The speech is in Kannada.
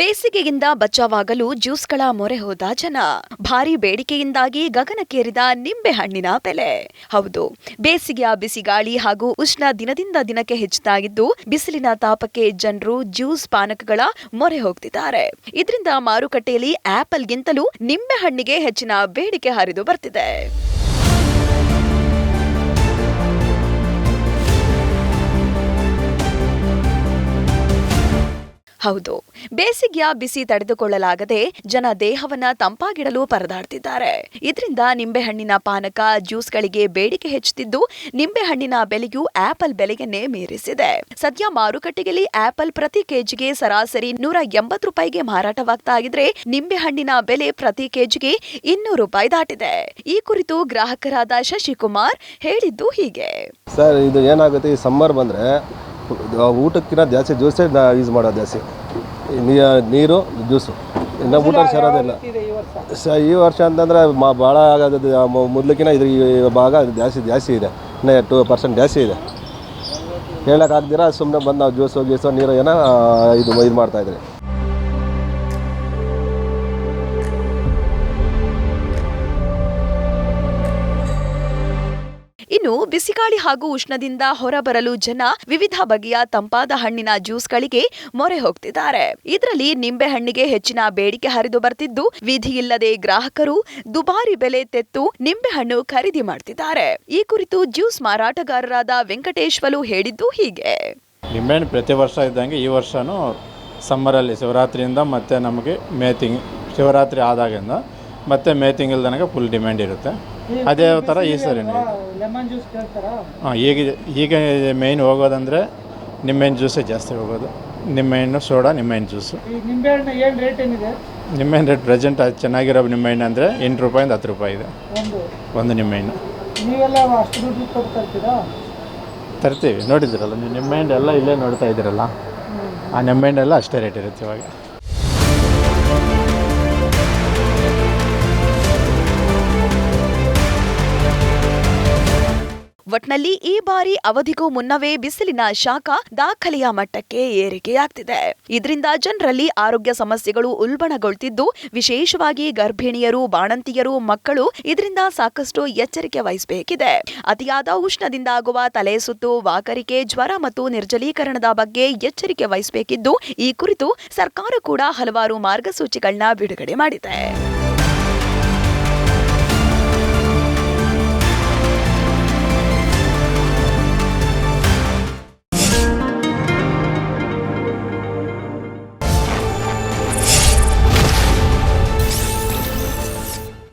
ಬೇಸಿಗೆಯಿಂದ ಬಚಾವಾಗಲು ಜ್ಯೂಸ್ಗಳ ಮೊರೆ ಹೋದ ಜನ. ಭಾರಿ ಬೇಡಿಕೆಯಿಂದಾಗಿ ಗಗನಕ್ಕೇರಿದ ನಿಂಬೆ ಹಣ್ಣಿನ ಬೆಲೆ. ಹೌದು, ಬೇಸಿಗೆಯ ಬಿಸಿಗಾಳಿ ಹಾಗೂ ಉಷ್ಣ ದಿನದಿಂದ ದಿನಕ್ಕೆ ಹೆಚ್ಚುತ್ತಾಗಿದ್ದು, ಬಿಸಿಲಿನ ತಾಪಕ್ಕೆ ಜನರು ಜ್ಯೂಸ್ ಪಾನಕಗಳ ಮೊರೆ ಹೋಗ್ತಿದ್ದಾರೆ. ಇದರಿಂದ ಮಾರುಕಟ್ಟೆಯಲ್ಲಿ ಆಪಲ್ಗಿಂತಲೂ ನಿಂಬೆ ಹಣ್ಣಿಗೆ ಹೆಚ್ಚಿನ ಬೇಡಿಕೆ ಹರಿದು ಬರ್ತಿದೆ. ಹೌದು. ಬೇಸಿಗೆಯ ಬಿಸಿ ತಡೆದುಕೊಳ್ಳಲಾಗದೆ ಜನ ದೇಹವನ್ನ ತಂಪಾಗಿಡಲು ಪರದಾಡ್ತಿದ್ದಾರೆ. ಇದರಿಂದ ನಿಂಬೆಹಣ್ಣಿನ ಪಾನಕ ಜ್ಯೂಸ್ಗಳಿಗೆ ಬೇಡಿಕೆ ಹೆಚ್ಚುತ್ತಿದ್ದು, ನಿಂಬೆಹಣ್ಣಿನ ಬೆಲೆಯು ಆಪಲ್ ಬೆಲೆಯನ್ನೇ ಮೀರಿಸಿದೆ. ಸದ್ಯ ಮಾರುಕಟ್ಟೆಯಲ್ಲಿ ಆಪಲ್ ಪ್ರತಿ ಕೆಜಿಗೆ ಸರಾಸರಿ ನೂರ ಎಂಬತ್ತು ರೂಪಾಯಿಗೆ ಮಾರಾಟವಾಗ್ತಾ ಇದ್ರೆ, ನಿಂಬೆಹಣ್ಣಿನ ಬೆಲೆ ಪ್ರತಿ ಕೆಜಿಗೆ ಇನ್ನೂರು ರೂಪಾಯಿ ದಾಟಿದೆ. ಈ ಕುರಿತು ಗ್ರಾಹಕರಾದ ಶಶಿಕುಮಾರ್ ಹೇಳಿದ್ದು ಹೀಗೆ. ಸರ್, ಇದು ಏನಾಗುತ್ತೆ? ಸಮ್ಮರ್ ಬಂದರೆ ಊಟಕ್ಕಿಂತ ಜಾಸ್ತಿ ಜ್ಯೂಸೇ ಯೂಸ್ ಮಾಡೋದು ಜಾಸ್ತಿ. ನೀ- ನೀರು ಜ್ಯೂಸು. ಇನ್ನು ಊಟ ಸೇರೋದಿಲ್ಲ ಸ ಈ ವರ್ಷ ಅಂತಂದರೆ ಮಾ ಭಾಳ ಆಗೋದು ಮೊದಲಕ್ಕಿಂತ ಇದ್ರ ಈ ಭಾಗ ಜಾಸ್ತಿ ಜಾಸ್ತಿ ಇದೆ. ಇನ್ನು ಟೂ ಪರ್ಸೆಂಟ್ ಜಾಸ್ತಿ ಇದೆ. ಹೇಳೋಕ್ಕಾಗ್ದಿರ ಸುಮ್ಮನೆ ಬಂದು ನಾವು ಜ್ಯೂಸು ಗೀಸು ನೀರು ಏನೋ ಇದು ಇದು ಮಾಡ್ತಾಯಿದ್ರಿ ಇನ್ನು ಬಿಸಿಗಾಳಿ ಹಾಗೂ ಉಷ್ಣದಿಂದ ಹೊರಬರಲು ಜನ ವಿವಿಧ ಬಗೆಯ ತಂಪಾದ ಹಣ್ಣಿನ ಜ್ಯೂಸ್ಗಳಿಗೆ ಮೊರೆ ಹೋಗ್ತಿದ್ದಾರೆ. ಇದರಲ್ಲಿ ನಿಂಬೆ ಹಣ್ಣಿಗೆ ಹೆಚ್ಚಿನ ಬೇಡಿಕೆ ಹರಿದು ಬರ್ತಿದ್ದು, ವಿಧಿ ಇಲ್ಲದೆ ಗ್ರಾಹಕರು ದುಬಾರಿ ಬೆಲೆ ತೆತ್ತು ನಿಂಬೆ ಹಣ್ಣು ಖರೀದಿ ಮಾಡ್ತಿದ್ದಾರೆ. ಈ ಕುರಿತು ಜ್ಯೂಸ್ ಮಾರಾಟಗಾರರಾದ ವೆಂಕಟೇಶ್ವಲು ಹೇಳಿದ್ದು ಹೀಗೆ. ನಿಂಬೆಹಣ್ಣು ಪ್ರತಿ ವರ್ಷ ಇದ್ದಂಗೆ ಈ ವರ್ಷನೂ ಸಮ್ಮರಲ್ಲಿ, ಶಿವರಾತ್ರಿಯಿಂದ ಮತ್ತೆ ನಮಗೆ ಮೇ ತಿಂಗ್, ಶಿವರಾತ್ರಿ ಆದಾಗಿಂದ ಮತ್ತೆ ಮೇ ತಿಂಗಳ ತನಕ ಫುಲ್ ಡಿಮ್ಯಾಂಡ್ ಇರುತ್ತೆ. ಅದೇ ಥರ ಈ ಸರಿ ಲೆಮನ್ ಜ್ಯೂಸ್ ಕೇಳ್ತಾರಾ? ಹಾಂ ಈಗ ಈಗ ಮೇಯ್ನ್ ಹೋಗೋದಂದರೆ ನಿಂಬೆಹಣ್ಣು ಜ್ಯೂಸೇ ಜಾಸ್ತಿ ಹೋಗೋದು. ನಿಂಬೆಹಣ್ಣು ಸೋಡಾ ನಿಂಬೆಹಣ್ಣು ಜ್ಯೂಸು ಈ ನಿಂಬೆಹಣ್ಣು ಏನು ರೇಟ್ ಏನಿದೆ? ನಿಂಬೆಹಣ್ಣು ರೇಟ್ ಪ್ರೆಸೆಂಟ್ ಚೆನ್ನಾಗಿರೋ ನಿಂಬೆಹಣ್ಣು ಅಂದರೆ ಎಂಟು ರೂಪಾಯಿಂದ ಹತ್ತು ರೂಪಾಯಿ ಇದೆ. ಒಂದು. ಒಂದು ನಿಂಬೆಹಣ್ಣು ನೀವೆಲ್ಲ ಅಷ್ಟು ದುಡ್ಡು ಕೊಟ್ಟು ತರ್ತೀರಾ ತರ್ತೀವಿ ನೋಡಿದ್ದೀರಲ್ಲ ನೀವು ನಿಂಬೆಹಣ್ಣು ಎಲ್ಲ ಇಲ್ಲೇ ನೋಡ್ತಾ ಇದ್ದೀರಲ್ಲ? ಆ ನಿಂಬೆಹಣ್ಣೆಲ್ಲ ಅಷ್ಟೇ ರೇಟ್ ಇರುತ್ತೆ ಇವಾಗ. ಒಟ್ನಲ್ಲಿ ಈ ಬಾರಿ ಅವಧಿಗೂ ಮುನ್ನವೇ ಬಿಸಿಲಿನ ಶಾಖ ದಾಖಲೆಯ ಮಟ್ಟಕ್ಕೆ ಏರಿಕೆಯಾಗ್ತಿದೆ. ಇದರಿಂದ ಜನರಲ್ಲಿ ಆರೋಗ್ಯ ಸಮಸ್ಯೆಗಳು ಉಲ್ಬಣಗೊಳ್ತಿದ್ದು, ವಿಶೇಷವಾಗಿ ಗರ್ಭಿಣಿಯರು, ಬಾಣಂತಿಯರು, ಮಕ್ಕಳು ಇದರಿಂದ ಸಾಕಷ್ಟು ಎಚ್ಚರಿಕೆ ವಹಿಸಬೇಕಿದೆ. ಅತಿಯಾದ ಉಷ್ಣದಿಂದಾಗುವ ತಲೆ ಸುತ್ತು, ವಾಕರಿಕೆ, ಜ್ವರ ಮತ್ತು ನಿರ್ಜಲೀಕರಣದ ಬಗ್ಗೆ ಎಚ್ಚರಿಕೆ ವಹಿಸಬೇಕಿದ್ದು, ಈ ಕುರಿತು ಸರ್ಕಾರ ಕೂಡ ಹಲವಾರು ಮಾರ್ಗಸೂಚಿಗಳನ್ನ ಬಿಡುಗಡೆ ಮಾಡಿದೆ.